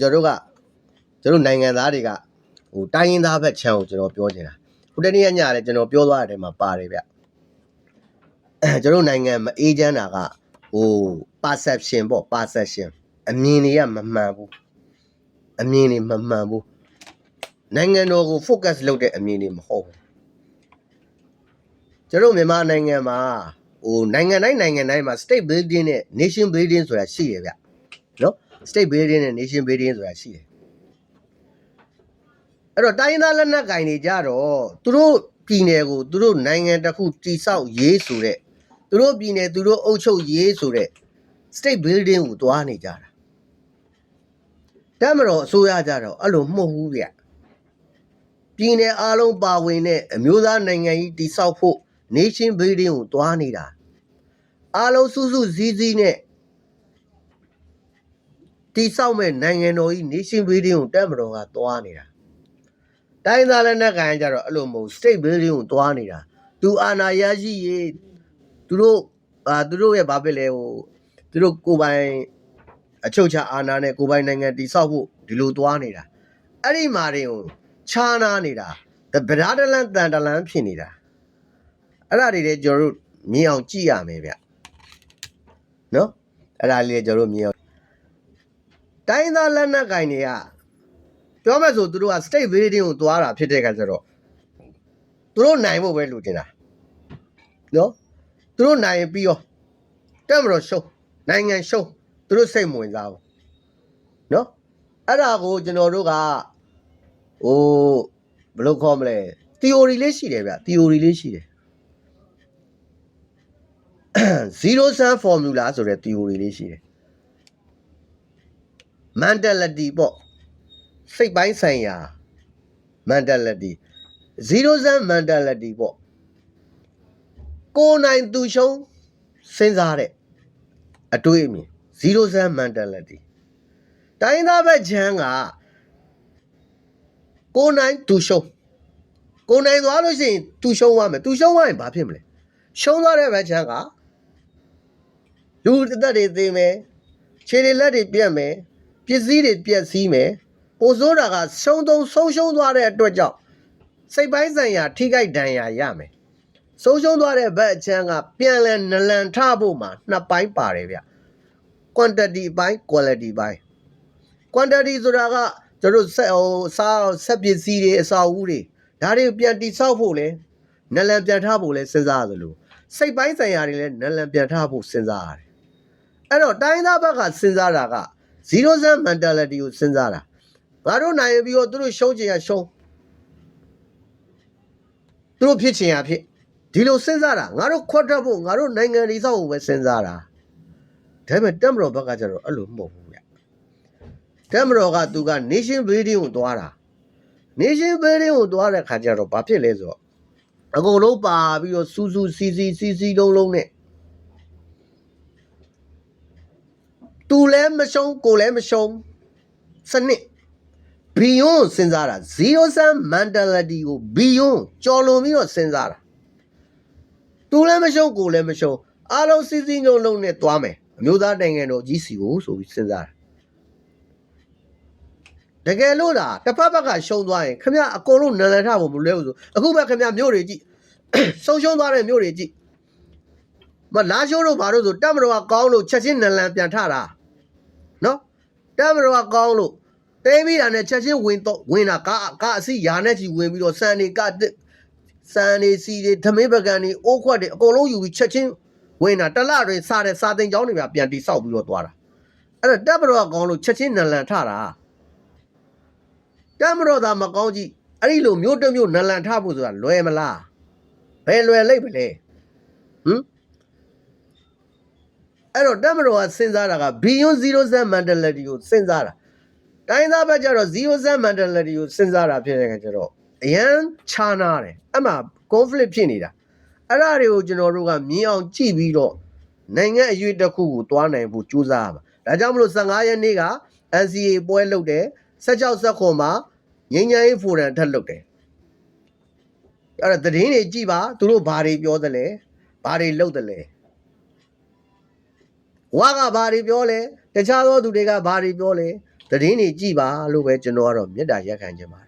ကျွန်တော်တို့ကကျွန်တော်နိုင်ငံသားတွေကဟိုတိုင်းရင်းသားဘက်ခြမ်းကိုကျွန်တော်ပြောနေတာဟိုတနေ့ကညလည်းကျွန်တော်ပြောသွားတဲ့ထဲမှာပါတယ်ဗျအဲကျွန်တော်နိုင်ငံမအေးချမ်းတာကဟို perception ပေါ့ perception အမြင်တွေကမမှန်ဘူးအမြင်တွေမမှန်ဘူးနိုင်ငံတော်ကို focus လုပ်တဲ့အမြင်တွေမဟုတ်ဘူးကျွန်တော်မြန်မာနိုင်ငံမှာဟိုနိုင်ငံတိုင်းနိုင်ငံတိုင်းမှာ state building နဲ့ nation building ဆိုတာရှိရဗျ နော် state building နဲ့ nation building ဆိုတာရှိတယ်အဲ့တော့တိုင်းရင်းသားလက်နက်ကင်တွေကြတော့သူတို့ပြည်နယ်ကိုသူတို့နိုင်ငံတစ်ခုတိဆောက်ရေးဆိုတဲ့သူတို့ပြည်နယ်သူတို့အုပ်ချုပ်ရေးဆိုတဲ့ state building ကိုတွားနေကြတာတမ်းမတော်အစိုးရကြတော့အဲ့လိုမဟုတ်ဘူးဗျပြည်နယ်အားလုံးပါဝင်တဲ့အမျိုးသားနိုင်ငံကြီးတိဆောက်ဖို့ nation building ကိုတွားနေတာအားလုံးစုစုစည်းစည်းနဲ့ တိဆောက်မဲ့နိုင်ငံတော်ကြီး nation building ကိုတက်မတော်ကသွားနေတာတိုင်းသားလက်နက်ကန်ကြတော့အဲ့လိုမဟုတ် state building ကိုသွားနေတာသူအာဏာရရှိရေးသူတို့အာသူတို့ရဲ့ဘာဖြစ်လဲဟိုသူတို့ကိုယ်ပိုင်အချုပ်ချာအာဏာနဲ့ကိုယ်ပိုင်နိုင်ငံတိဆောက်ဖို့ဒီလိုသွားနေတာအဲ့ဒီမှာတွေကိုခြားနာနေတာဗဒါတလန်တန်တလန်ဖြစ်နေတာအဲ့ဒါတွေလည်းကျွန်တော်တို့မြင်အောင်ကြည့်ရမယ်ဗျနော်အဲ့ဒါလေးလည်းကျွန်တော်တို့မြင်အောင် တိုင်းသားလက်နက်ကင်တွေကပြောမဲ့ဆိုသူတို့က state building ကိုသွားတာဖြစ်တဲ့အခါကျတော့သူတို့နိုင်ဖို့ပဲလိုချင်တာနော်သူတို့နိုင်ရင်ပြီးရောတက်မလို့ရှုံးနိုင်ငံရှုံးသူတို့စိတ်မဝင်စားဘူးနော်အဲ့ဒါကိုကျွန်တော်တို့ကဟိုဘယ်လိုခေါ်မလဲ theory လေးရှိတယ်ဗျ theory လေးရှိတယ် zero sum formula ဆိုတဲ့ theory လေးရှိတယ် mentality ပေါ့စိတ်ပိုင်းဆိုင်ရာ mentality zero sum mentality ပေါ့ကိုယ်နိုင်သူရှုံးစဉ်းစားတဲ့အတွေးအမြင် zero sum mentality တိုင်းသားဘက်ချမ်းကကိုယ်နိုင်သူရှုံးကိုယ်နိုင်သွားလို့ရှိရင်သူရှုံးသွားမယ်သူရှုံးသွားရင်ဘာဖြစ်မလဲရှုံးသွားတဲ့ဘက်ချမ်းကလူတစ်သက်တွေသိမယ်ခြေတွေလက်တွေပြတ်မယ် ပစ္စည်းတွေပျက်စီးမယ်ပိုဆိုးတာကရှုံးသုံးဆုံးရှုံးသွားတဲ့အတွက်ကြောင့်စိတ်ပိုင်းဆိုင်ရာ ထိခိုက်ဒဏ်ရာရမယ်ဆုံးရှုံးသွားတဲ့ဘက်အချမ်းကပြန်လဲနလန်ထဖို့မှာနှစ်ပိုင်းပါတယ်ဗျ quantity ပိုင်း quality ပိုင်း quantity ဆိုတာကကျွန်တော်တို့ဆက်ဟိုစားဆက်ပစ္စည်းတွေအစာအုပ်တွေဒါတွေပြန်တိဆောက်ဖို့လဲနလန်ပြန်ထဖို့လဲစဉ်းစားရသလိုစိတ်ပိုင်းဆိုင်ရာတွေလဲနလန်ပြန်ထဖို့စဉ်းစားရတယ်အဲ့တော့တိုင်းသားဘက်ကစဉ်းစားတာက zero sum mentality ကိုစဉ်းစားတာငါတို့နိုင်ပြီးတော့သူတို့ရှုံးချင်ရရှုံးသူတို့ဖြစ်ချင်ရဖြစ်ဒီလိုစဉ်းစားတာငါတို့ခွတ်တတ်ဖို့ငါတို့နိုင်ငံတွေစောက်ဖို့ပဲစဉ်းစားတာဒါပေမဲ့တက်မတော်ဘက်ကကျတော့အဲ့လိုမဟုတ်ဘူးဗျတက်မတော်ကသူက nation building ကိုသွားတာ nation building ကိုသွားတဲ့ခါကျတော့ဘာဖြစ်လဲဆိုတော့အကုန်လုံးပါပြီးတော့စူးစူးစီစီစီစီလုံးလုံးနဲ့ သူလည်းမရှုံးကိုလည်းမရှုံးစနစ်ဘီယွန်းစဉ်းစားတာ0 sum mentality ကိုဘီယွန်းကြော်လွန်ပြီးတော့စဉ်းစားတာသူလည်းမရှုံးကိုလည်းမရှုံးအားလုံးစီစီညုံလုံးနဲ့သွားမယ်အမျိုးသားနိုင်ငံတော်ကြီးစီကိုဆိုပြီးစဉ်းစားတာတကယ်လို့လားတစ်ဖက်ဘက်ကရှုံးသွားရင်ခမရအကုန်လုံးနလန်ထဖို့မလွဲဘူးဆိုအခုပဲခမရမြို့တွေကြည့်ဆုံးရှုံးသွားတဲ့မြို့တွေကြည့်မလာရှိုးတို့ဘာလို့ဆိုတက်မတော်ကကောင်းလို့ချက်ချင်းနလန်ပြန်ထတာ နော်တက်မတော်ကကောင်းလို့တဲပြီးတာနဲ့ချက်ချင်းဝင်တော့ဝင်တာကားကားအစီယာနဲ့ကြီးဝင်ပြီးတော့စံနေကတစ်စံနေစီတွေသမင်းပကံတွေအိုးခွက်တွေအကုန်လုံးယူပြီးချက်ချင်းဝင်တာတစ်လတွင်စားတဲ့စာတင်ကျောင်းတွေပြပြန်တိဆောက်ပြီးတော့သွားတာအဲ့တော့တက်မတော်ကကောင်းလို့ချက်ချင်းနလန်ထတာတက်မတော်သာမကောင်းကြည့်အဲ့ဒီလိုမျိုးတစ်မျိုးနလန်ထဖို့ဆိုတာလွယ်မလားဘယ်လွယ်လိမ့်မလဲဟမ် အဲ့တော့တက်မတော်ကစဉ်းစားတာက beyond zero sum mentality ကိုစဉ်းစားတာတိုင်းသားဘက်ကျတော့ zero sum mentality ကိုစဉ်းစားတာဖြစ်တဲ့အခါကျတော့အရန်ခြားနာတယ်အဲ့မှာ conflict ဖြစ်နေတာအဲ့ဒါတွေကိုကျွန်တော်တို့ကမြင်အောင်ကြည့်ပြီးတော့နိုင်ငံအရွေးတစ်ခုကိုတွားနိုင်ဖို့ကြိုးစားရမှာဒါကြောင့်မလို့15ရက်နေ့က NCA ပွဲလုပ်တယ်16 19မှာငញ្ញရေးဖိုရမ်ထပ်လုပ်တယ်အဲ့ဒါသတင်းတွေကြည့်ပါသူတို့ဘာတွေပြောသလဲဘာတွေလုပ်သလဲ ဝါကဘာတွေပြောလဲတခြားသောသူတွေကဘာတွေပြောလဲသတင်းတွေကြည်ပါလို့ပဲကျွန်တော်ကတော့မေတ္တာရက်ခံချင်ပါတယ်